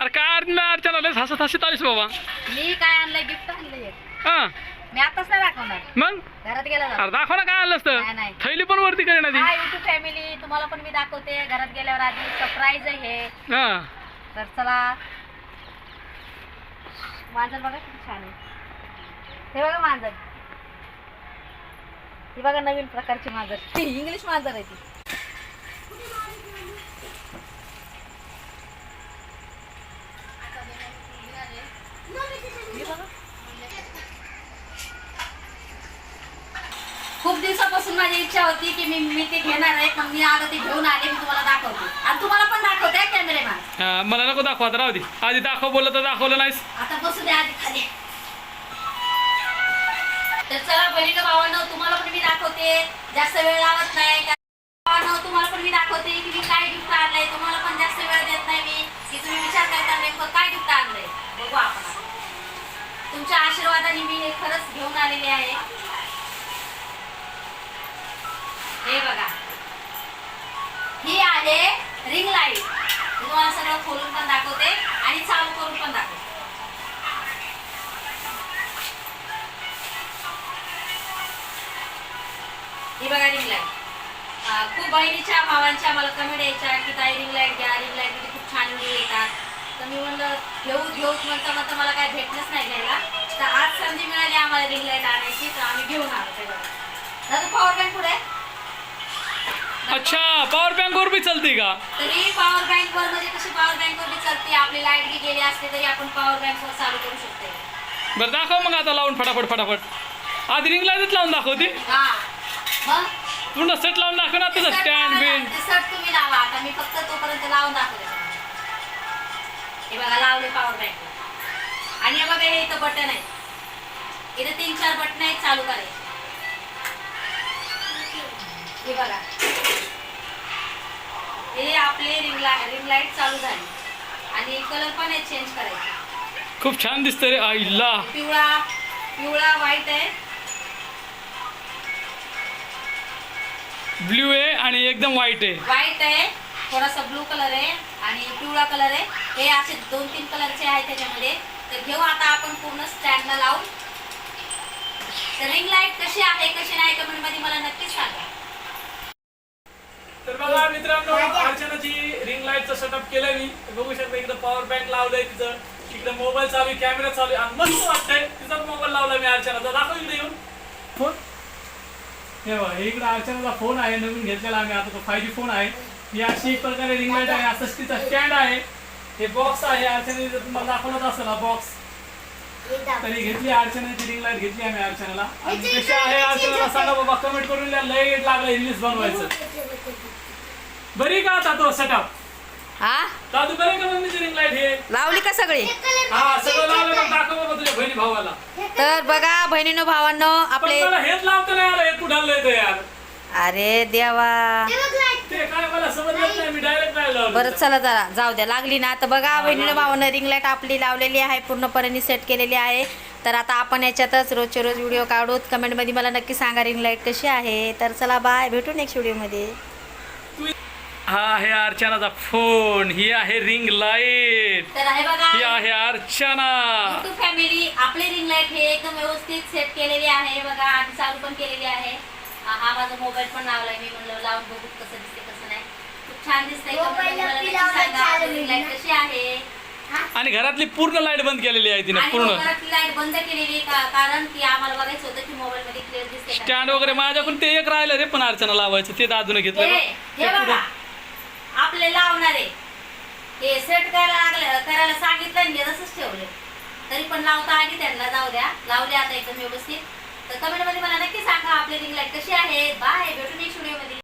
अरे काय अर्चना अर्चना लयच हसत हसत आलीस बाबा. मी काय आणलंय? गिफ्ट आणलंय हा. मी आताच नाही दाखवणार. मग? घरात गेला अरे दाखव ना काय आणलं असतं नाही, नाही. थैली पण वरती करेन आधी हा युट्यूब फॅमिली तुम्हाला पण मी दाखवते. घरात गेल्यावर आधी सरप्राईज आहे हे. हा. तर चला. मांजर बघा किती छान आहे. हे बघा मांजर. ही बघा नवीन प्रकारची मांजर. इंग्लिश मांजर आहे ती ही बघा. खूप दिवसापासून माझी इच्छा होती की मी मी ते घेणार आहे पण मी आता ते घेऊन आले मी तुम्हाला दाखवते. आणि तुम्हाला पण दाखवते कॅमेरेमॅन हा, मला नको दाखव आता राहू दे. आधी दाखव बोललं तर दाखवलं नाहीस. आता बसू द्या आधी खाली. तर चला बहिणीनं भावानं तुम्हाला पण मी दाखवते. जास्त वेळ लावत नाही. भावांनो, तुम्हाला पण मी दाखवते की मी काय गिफ्ट तुमच्या मी हे खरंच घेऊन आलेले आहे. हे बघा. ही आहे रिंग लाइट तुम्हाला सगळं खोलून पण दाखवते आणि चालू करून पण दाखवते. ही बघा रिंग लाइट खूप बहिणीच्या भावांच्या मला कमेंट यायच्या की ताई रिंग लाइट घ्या रिंग लाइट खूप छान व्हिडिओ येतात. तर मी म्हणलं घेऊ घेऊ म्हणता म्हणता मला काय भेटलंच नाही घ्यायला. तर आज संधी मिळाली आम्हाला रिंग लाइट आणायची तर आम्ही घेऊन आलो दादा पॉवर बँक पुढे अच्छा पॉवर बँक वर बी चालते का? तरी पॉवर बँक वर म्हणजे कशी पॉवर बँक वर बी चालते आपली लाइट बी गेली असते तरी आपण पॉवर बँक वर चालू करू शकतो बरं दाखव मग आता लावून फटाफट फटाफट. आधी रिंग लाईटच लावून दाखवते हा. मग? पूर्ण सेट लावून दाखव ना तुझं स्टँड बघा लावले पॉवर बँक आणि बघा हे इथं बटन आहे. इथं तीन चार बटन आहेत चालू करायचे. हे बघा. हे आपले रिंग लाइट रिंग लाइट चालू झाली. आणि कलर पण आहे चेंज करायचे. खूप छान दिसतं रे आईला. पिवळा पिवळा व्हाईट आहे. ब्ल्यू आहे आणि एकदम व्हाईट आहे. व्हाईट आहे थोडासा ब्लू कलर आहे. आणि कलर आहे. हे असे दोन तीन कलरचे आहे त्याच्यामध्ये. तर घेऊ आता आपण पूर्ण स्टँडला लावून. तर रिंग लाइट कशी आहे कशी नाही कमेंटमध्ये मला नक्कीच सांगा. तर बघा मित्रांनो अर्चनाची रिंग लाईटचं सेटअप केलंय मी. बघू शकता इकडे पॉवर बँक लावलंय तिथं. इकडे मोबाईल चालू कॅमेरा चालू आहे. आणि मस्त वाटतंय तिचा मोबाईल लावलाय मी अर्चनाचा. दाखव इकडे येऊन. फोन हे बघा हे इकडे अर्चनाचा फोन आहे नवीन घेतलेला आम्ही. आता तो फाय जी फोन आहे. ही अशी एक प्रकारे रिंग लाइट आहे. असं तिचा स्टँड आहे. हे बॉक्स आहे. अर्चना तुम्हाला दाखवत असेल हा बॉक्स तरी घेतली अर्चनाची रिंग लाइट घेतली आम्ही अर्चनाला आणि कशी आहे अर्चनाला सांगा बाबा. कमेंट करून द्या. लय लागलं इंग्लिश बनवायचं. बरी का आता तो सेटअप हा? दादू बरे का मम्मीची रिंग लाइट हे? लावली का सगळी? हा सगळं लावलं मग दाखव बाबा तुझ्या बहिणी भावाला. तर बघा बहिणीनो भावांनो पण आपले मला हेच लावता नाही आलं. हे कुठालं येतं यार? अरे देवा. काय मला समजत नाही मी डायरेक्ट नाही लावलं. बरं चला जरा जाऊ द्या. लागली ना तर बघा बहिणीनं भावानं रिंग लाइट आपली लावलेली आहे पूर्णपणे सेट केलेली आहे. तर आता आपण याच्यातच रोजचे रोज व्हिडिओ काढूत कमेंटमध्ये मला नक्की सांगा रिंग लाइट कशी आहे. तर चला बाय भेटू नेक्स्ट व्हिडिओमध्ये हा आहे अर्चनाचा फोन ही आहे रिंग लाइट तर आहे बघा. ही आहे अर्चना. फॅमिली आपले रिंग लाइट हे एकदम व्यवस्थित सेट केलेली आहे. बघा आणि चालू पण केलेली आहे. हा माझा मोबाईल पण लावलाय. मी म्हणलं लावून बघू कसं दिसते कसं नाही. खूप छान दिसतंय. कशी आहे? आणि घरातली पूर्ण लाइट बंद केलेली आहे तिने पूर्ण. घरातली लाइट बंद केलेली का? कारण की आम्हाला बघायचं होतं की मोबाईल मध्ये क्लिअर दिसते का. स्टँड वगैरे माझ्याकडून ते एक राहिलं रे पण अर्चना लावायचं. ते दादूने घेतलं. आपले लावणारे हे सेट करायला लागले करायला सांगितलं आणि तसंच ठेवले. तरी पण लावता आली त्यांना जाऊ द्या. लावले आता एकदम व्यवस्थित. तर कमेंटमध्ये मला नक्की सांगा आपली रिंग लाइट कशी आहे बाय भेटून एक स्टुडिओमध्ये मध्ये